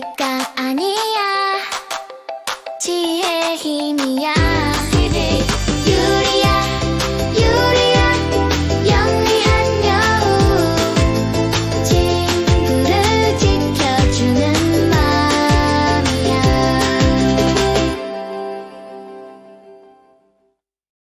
될까?